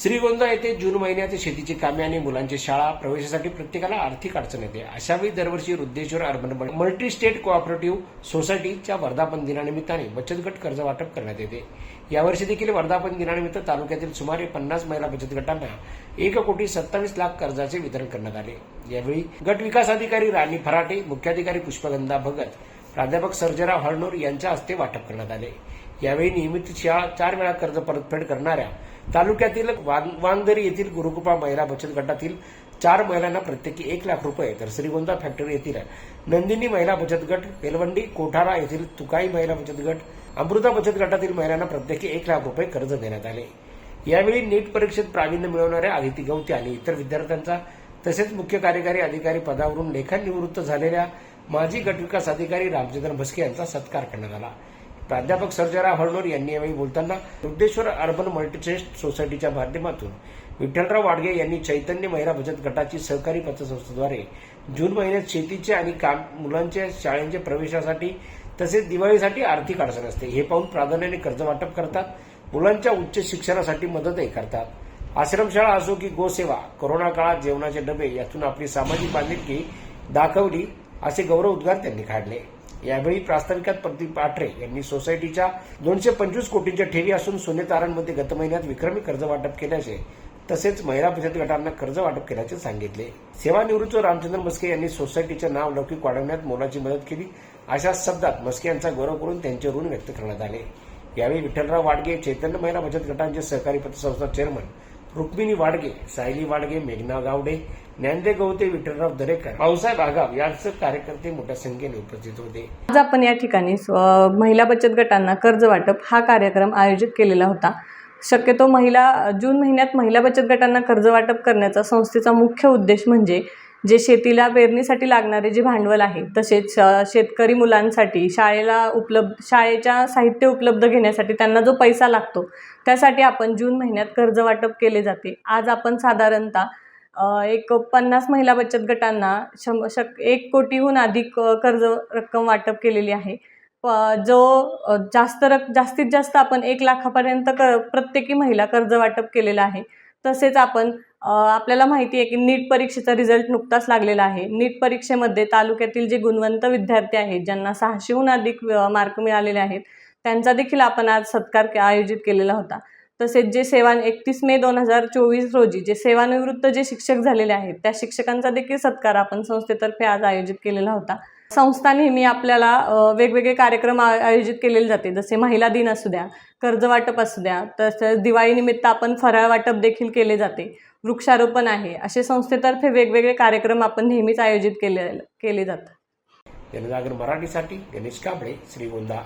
श्रीगोंदा येथे जून महिन्यात शेतीची कामे आणि मुलांची शाळा प्रवेशासाठी प्रत्येकाला आर्थिक अडचण येते. अशावेळी दरवर्षी Ruddheshwar urban multi state cooperative सोसायटीच्या वर्धापन दिनानिमित्ताने बचत गट कर्ज वाटप करण्यात येते. यावर्षी देखील वर्धापन दिनानिमित्त तालुक्यातील सुमारे पन्नास महिला बचत गटांना एक कोटी सत्तावीस लाख कर्जाचे वितरण करण्यात आले. यावेळी गट विकास अधिकारी राणी फराटे मुख्याधिकारी पुष्पगंधा भगत प्राध्यापक सर्जराव हळनूर यांच्या हस्ते वाटप करण्यात आले. यावेळी नियमित शाळा चार वेळा कर्ज परतफेड करणाऱ्या तालुक्यातील वां- वांगदरी येथील गुरुकृपा महिला बचत गटातील चार महिलांना प्रत्येकी एक लाख रुपये तर श्रीगोंदा फॅक्टरी येथील नंदिनी महिला बचत गट बेलवंडी कोठारा येथील तुकाई महिला बचत गट अमृता बचत गटातील महिलांना प्रत्येकी एक लाख रुपये कर्ज देण्यात आले. यावेळी नीट परीक्षेत प्रावीण्य मिळवणाऱ्या आदिती गवती आणि इतर विद्यार्थ्यांचा तसेच मुख्य कार्यकारी अधिकारी पदावरून लेखन निवृत्त झालेल्या माजी गटविकास अधिकारी रामचंद्र भस्के यांचा सत्कार करण्यात आला. प्राध्यापक सर्जेराव हळनोर यांनी यावेळी बोलताना दुग्धेश्वर अर्बन मल्टीट्रेस्ट सोसायटीच्या माध्यमातून विठ्ठलराव वाडगे यांनी चैतन्य महिला बचत गटाची सहकारी पतसंस्थेद्वारे जून महिन्यात शेतीचे आणि काम मुलांच्या शाळेच्या प्रवेशासाठी तसेच दिवाळीसाठी आर्थिक अडचण असते. हे पाहून प्राधान्याने कर्ज वाटप करतात. मुलांच्या उच्च शिक्षणासाठी मदतही करतात. आश्रमशाळा असो की गोसेवा कोरोना काळात जेवणाचे डबे यातून आपली सामाजिक बांधिलकी दाखवली असे गौरव उद्गार त्यांनी काढले. यावेळी प्रास्ताविकात प्रदीप आठरे यांनी सोसायटीच्या दोनशे पंचवीस कोटींच्या ठेवी असून सोने तारांमध्ये गत महिन्यात विक्रमी कर्ज वाटप केल्याचे तसेच महिला बचत गटांना कर्ज वाटप केल्याचे सांगितले. सेवानिवृत्त रामचंद्र मस्के यांनी सोसायटीचे नाव लौकिक वाढवण्यात मोलाची मदत केली. अशा शब्दात मस्के यांचा गौरव करून त्यांचे ऋण व्यक्त करण्यात आले. यावेळी विठ्ठलराव वाडगे चैतन्य महिला बचत गटांचे सहकारी पतसंस्था चेअरमन रुक्मिणी वाडगे सायली वाडगे मेघना गावडे ज्ञानदेव गवते विठ्ठलराव दरेकर भाऊसाहेब आगाव यांचे कार्यकर्ते मोठ्या संख्येने उपस्थित होते. आज आपण या ठिकाणी महिला बचत गटांना कर्ज वाटप हा कार्यक्रम आयोजित केलेला होता. शक्यतो महिला जून महिन्यात महिला बचत गटांना कर्ज वाटप करण्याचा संस्थेचा मुख्य उद्देश म्हणजे जे शेतीला पेरणीसाठी लागणारे जे भांडवल आहे तसेच शेतकरी मुलांसाठी शाळेला उपलब्ध शाळेच्या साहित्य उपलब्ध घेण्यासाठी त्यांना जो पैसा लागतो त्यासाठी आपण जून महिन्यात कर्ज वाटप केले जाते. आज आपण साधारणतः एक पन्नास महिला बचत गटांना शं शक एक कोटीहून अधिक कर्ज रक्कम वाटप केलेली आहे. प- जो जास्त रक जास्तीत जास्त आपण एक लाखापर्यंत क प्रत्येकी महिला कर्ज वाटप केलेलं आहे. तसेच आपण आपल्याला माहिती आहे की नीट परीक्षेचा रिझल्ट नुकताच लागलेला आहे. नीट परीक्षेमध्ये तालुक्यातील जे गुणवंत विद्यार्थी आहेत ज्यांना सहाशेहून अधिक मार्क मिळालेले आहेत त्यांचा देखील आपण आज सत्कार के- आयोजित केलेला होता. तसेच जे सेवा एकतीस मे दोन हजार चोवीस रोजी जे सेवानिवृत्त जे शिक्षक झालेले आहेत त्या शिक्षकांचा देखील सत्कार आपण संस्थेतर्फे आज आयोजित केलेला होता. संस्था नेहमी आपल्याला वेगवेगळे कार्यक्रम आयोजित केलेले जाते. जसे महिला दिन असू द्या कर्ज वाटप असू द्या तसंच दिवाळीनिमित्त आपण फराळ वाटप देखील केले जाते. वृक्षारोपण आहे असे संस्थेतर्फे वेगवेगळे कार्यक्रम आपण नेहमीच आयोजित केले केले जातात. जनजागर मराठीसाठी गणेश कांबळे श्रीगोंदा.